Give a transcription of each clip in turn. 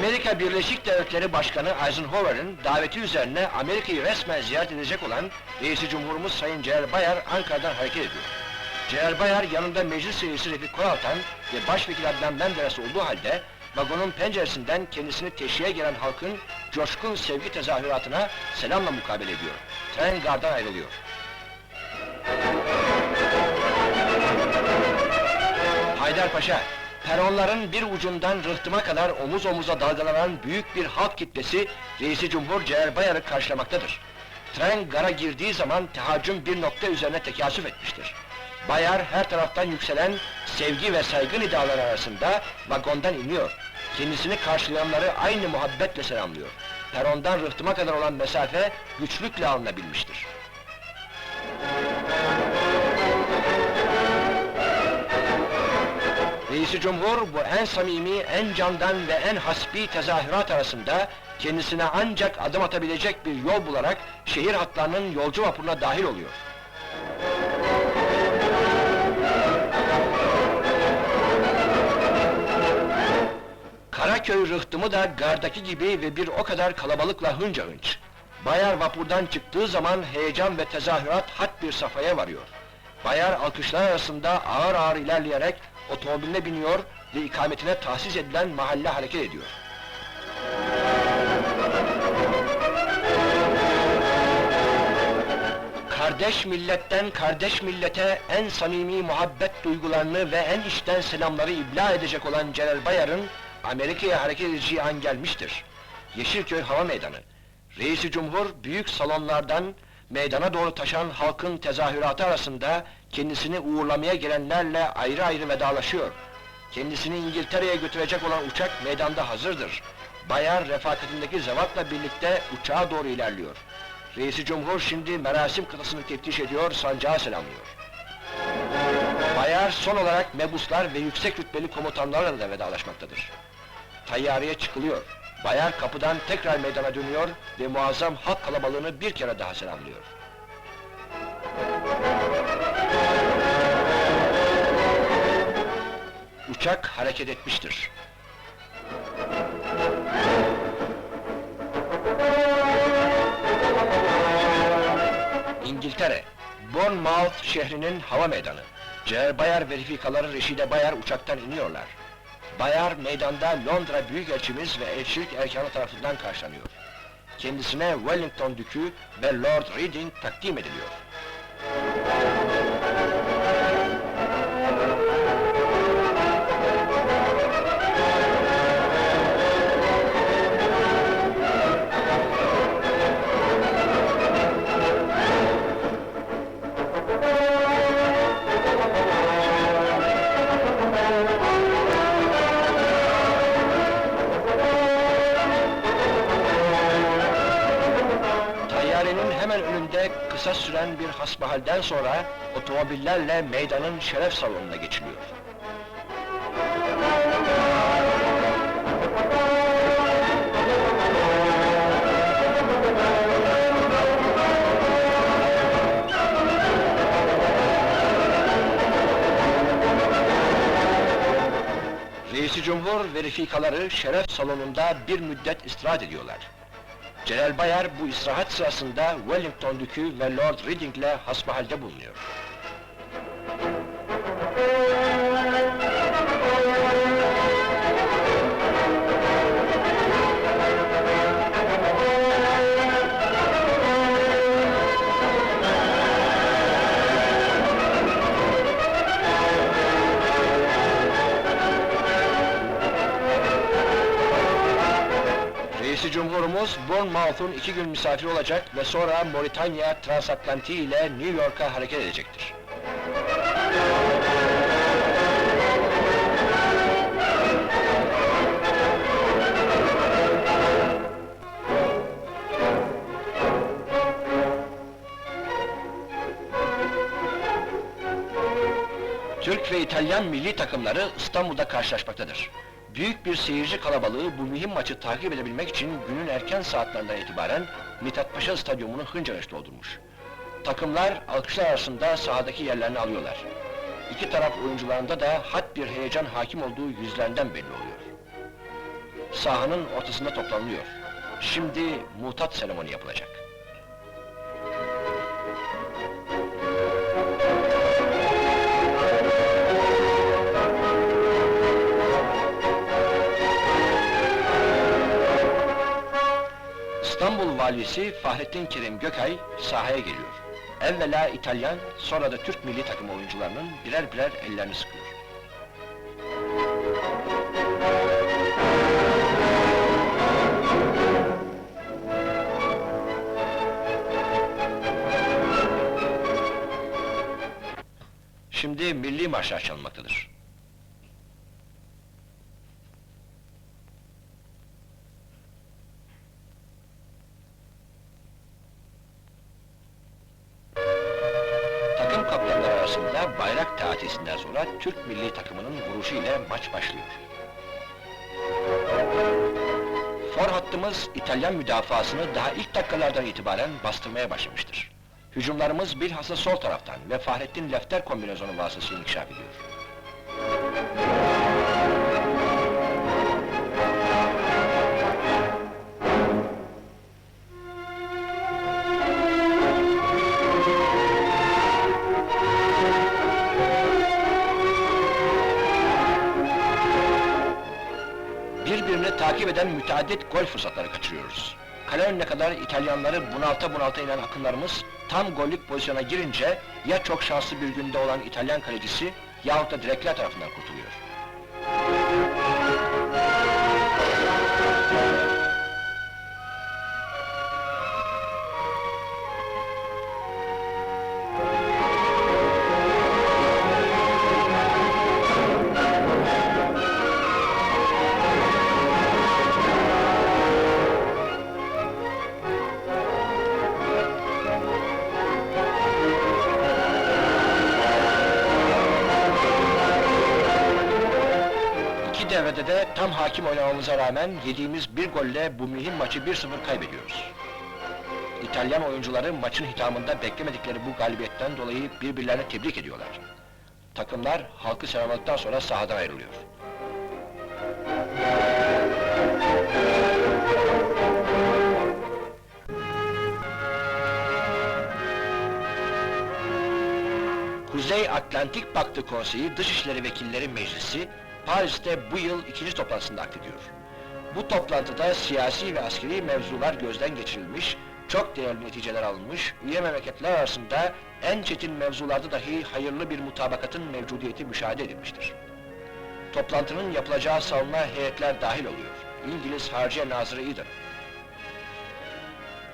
Amerika Birleşik Devletleri Başkanı Eisenhower'ın daveti üzerine Amerika'yı resmen ziyaret edecek olan Reisi Cumhurumuz Sayın Celal Bayar Ankara'dan hareket ediyor. Celal Bayar yanında meclis reisi Refik Koraltan ve başvekil Adnan Menderes olduğu halde vagonun penceresinden kendisini teşhiye gelen halkın coşkun sevgi tezahüratına selamla mukabele ediyor. Tren gardan ayrılıyor. Haydarpaşa, peronların bir ucundan rıhtıma kadar omuz omuza dalgalanan büyük bir halk kitlesi Reisi Cumhur Celal Bayar'ı karşılamaktadır. Tren gara girdiği zaman tehaccüm bir nokta üzerine tekasüf etmiştir. Bayar her taraftan yükselen sevgi ve saygı nidaları arasında vagondan iniyor. Kendisini karşılayanları aynı muhabbetle selamlıyor. Perondan rıhtıma kadar olan mesafe güçlükle alınabilmiştir. Reisi Cumhur bu en samimi, en candan ve en hasbi tezahürat arasında kendisine ancak adım atabilecek bir yol bularak şehir hatlarının yolcu vapuruna dahil oluyor. Karaköy rıhtımı da gardaki gibi ve bir o kadar kalabalıkla hınca hınç. Bayar vapurdan çıktığı zaman heyecan ve tezahürat had bir safhaya varıyor. Bayar alkışlar arasında ağır ağır ilerleyerek otomobiline biniyor ve ikametine tahsis edilen mahalle hareket ediyor. Kardeş milletten kardeş millete en samimi muhabbet duygularını ve en içten selamları ibla edecek olan Celal Bayar'ın Amerika'ya hareket edeceği an gelmiştir. Yeşilköy Hava Meydanı. Reisi Cumhur büyük salonlardan meydana doğru taşan halkın tezahüratı arasında kendisini uğurlamaya gelenlerle ayrı ayrı vedalaşıyor. Kendisini İngiltere'ye götürecek olan uçak meydanda hazırdır. Bayar refakatindeki zevatla birlikte uçağa doğru ilerliyor. Reisi Cumhur şimdi merasim kıtasını teftiş ediyor, sancağı selamlıyor. Bayar son olarak mebuslar ve yüksek rütbeli komutanlarla da vedalaşmaktadır. Tayyareye çıkılıyor. Bayar kapıdan tekrar meydana dönüyor ve muazzam halk kalabalığını bir kere daha selamlıyor. Uçak hareket etmiştir. İngiltere, Bournemouth şehrinin hava meydanı. Celal Bayar ve refikaları Reşide Bayar uçaktan iniyorlar. Bayar meydanda Londra Büyükelçimiz ve elçilik erkanı tarafından karşılanıyor. Kendisine Wellington Dükü ve Lord Reading takdim ediliyor. Kısa süren bir hasbihalden sonra otomobillerle meydanın şeref salonuna geçiliyor. Reisi Cumhur ve refikaları şeref salonunda bir müddet istirahat ediyorlar. Celal Bayar bu istirahat sırasında Wellington Dükü ve Lord Reading'le hasbihalde bulunuyor. Reisi Cumhurumuz Bournemouth'un iki gün misafir olacak ve sonra Moritanya transatlantiği ile New York'a hareket edecektir. Türk ve İtalyan milli takımları İstanbul'da karşılaşmaktadır. Büyük bir seyirci kalabalığı bu mühim maçı takip edebilmek için günün erken saatlerinden itibaren Mithat Paşa Stadyumunu hınca hınç doldurmuş. Takımlar alkışlar arasında sahadaki yerlerini alıyorlar. İki taraf oyuncularında da had bir heyecan hakim olduğu yüzlerinden belli oluyor. sahanın ortasında toplanılıyor. Şimdi mutat seremoni yapılacak. Valisi Fahrettin Kerim Gökay sahaya geliyor. Evvela İtalyan, sonra da Türk milli takım oyuncularının birer birer ellerini sıkıyor. Şimdi milli marşlar çalınmaktadır. Arasında bayrak taatisinden sonra Türk milli takımının vuruşu ile maç başlıyor. For hattımız İtalyan müdafasını daha ilk dakikalardan itibaren bastırmaya başlamıştır. Hücumlarımız bilhassa sol taraftan ve Fahrettin Lefter kombinasyonu vasıtasıyla inkişaf ediyor. Eden müteaddit gol fırsatları kaçırıyoruz. Kale önüne kadar İtalyanları bunalta bunalta inen akınlarımız tam gollük pozisyona girince ya çok şanslı bir günde olan İtalyan kalecisi yahut da direkler tarafından kurtuluyor. Devrede de tam hakim oynamamıza rağmen yediğimiz bir golle bu mühim maçı 1-0 kaybediyoruz. İtalyan oyuncuları maçın hitamında beklemedikleri bu galibiyetten dolayı birbirlerini tebrik ediyorlar. Takımlar halkı selamladıktan sonra sahadan ayrılıyor. Kuzey Atlantik Paktı Konseyi Dışişleri Vekilleri Meclisi, Paris'te bu yıl ikinci toplantısında akdediyor. Bu toplantıda siyasi ve askeri mevzular gözden geçirilmiş, çok değerli neticeler alınmış, üye memleketler arasında en çetin mevzularda dahi hayırlı bir mutabakatın mevcudiyeti müşahede edilmiştir. Toplantının yapılacağı salona heyetler dahil oluyor. İngiliz Harciye Nazırı Eden,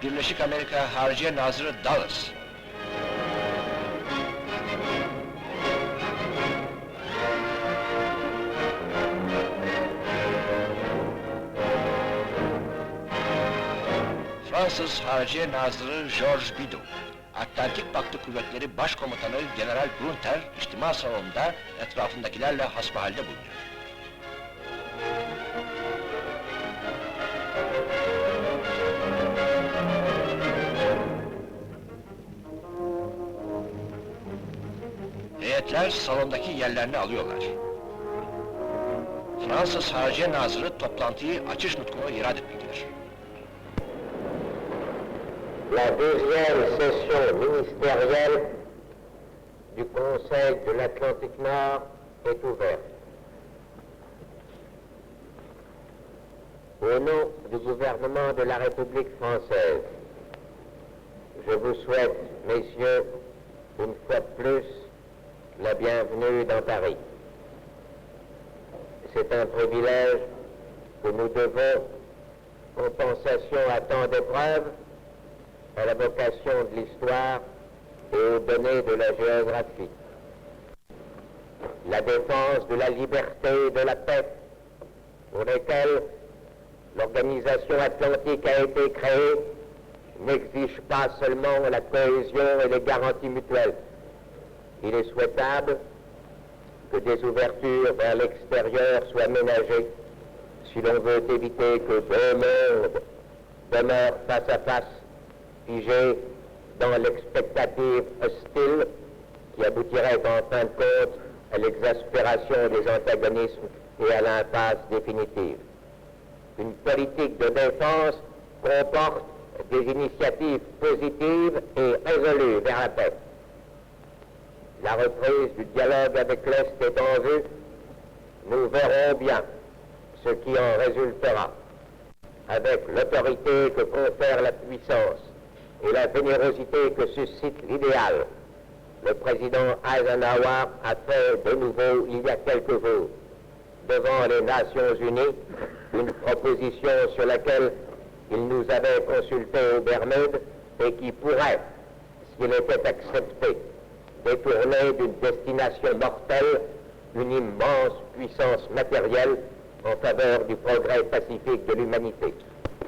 Birleşik Amerika Harciye Nazırı Dulles, Fransız Harciye Nazırı Georges Bidault, Atlantik Paktı Kuvvetleri Başkomutanı General Grunter, içtima salonunda etrafındakilerle hasbihalde bulunuyor. Heyetler salondaki yerlerini alıyorlar. Fransız Harciye Nazırı toplantıyı açış nutkunu irad etmektedir. La deuxième session ministérielle du Conseil de l'Atlantique Nord est ouverte. Au nom du gouvernement de la République française, je vous souhaite, messieurs, une fois de plus, la bienvenue dans Paris. C'est un privilège que nous devons, compensation à tant d'épreuves, à la vocation de l'histoire et aux données de la géographie. La défense de la liberté et de la paix, pour lesquelles l'Organisation atlantique a été créée, n'exige pas seulement la cohésion et les garanties mutuelles. Il est souhaitable que des ouvertures vers l'extérieur soient ménagées si l'on veut éviter que deux mondes demeurent face à face figé dans l'expectative hostile qui aboutirait en fin de compte à l'exaspération des antagonismes et à l'impasse définitive. une politique de défense comporte des initiatives positives et résolues vers la paix. La reprise du dialogue avec l'Est est en vue. Nous verrons bien ce qui en résultera. Avec l'autorité que confère la puissance et la générosité que suscite l'idéal, le président Eisenhower a fait de nouveau, il y a quelques jours, devant les Nations Unies, une proposition sur laquelle il nous avait consulté au Bermude et qui pourrait, s'il était accepté, détourner d'une destination mortelle une immense puissance matérielle en faveur du progrès pacifique de l'humanité.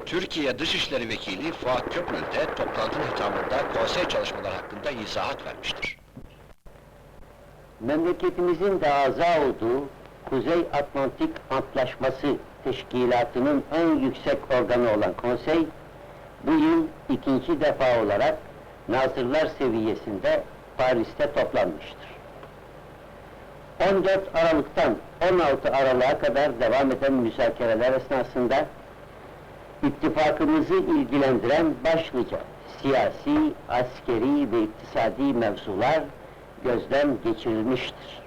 Türkiye Dışişleri Vekili Fuat Köprülü de toplantının hitamında konsey çalışmaları hakkında izahat vermiştir. memleketimizin de aza olduğu Kuzey Atlantik Antlaşması Teşkilatı'nın en yüksek organı olan konsey, bu yıl ikinci defa olarak nazırlar seviyesinde Paris'te toplanmıştır. 14 Aralık'tan 16 Aralık'a kadar devam eden müzakereler esnasında ittifakımızı ilgilendiren başlıca siyasi, askeri ve iktisadi mevzular gözden geçirilmiştir.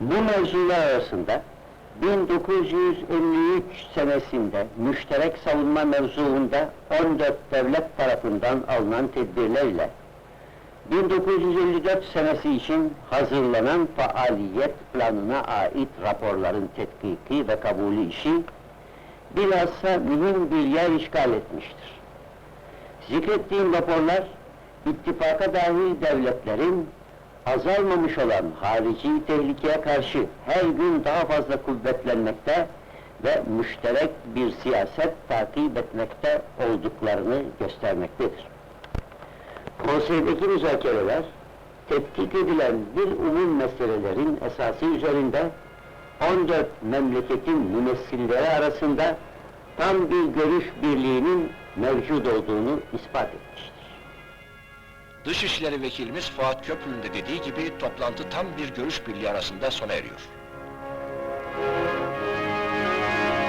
Bu mevzular arasında 1953 senesinde müşterek savunma mevzuunda 14 devlet tarafından alınan tedbirlerle 1954 senesi için hazırlanan faaliyet planına ait raporların tetkiki ve kabulü işi bilhassa mühim bir yer işgal etmiştir. Zikrettiğim raporlar, ittifaka dahil devletlerin azalmamış olan harici tehlikeye karşı her gün daha fazla kuvvetlenmekte ve müşterek bir siyaset takip etmekte olduklarını göstermektedir. Konseydeki müzakereler, tetkik edilen bir umum meselelerin esası üzerinde 14 memleketin mümessilleri arasında tam bir görüş birliğinin mevcut olduğunu ispat etmiştir. Dışişleri Vekilimiz Fuat Köprülü'nün de dediği gibi toplantı tam bir görüş birliği arasında sona eriyor.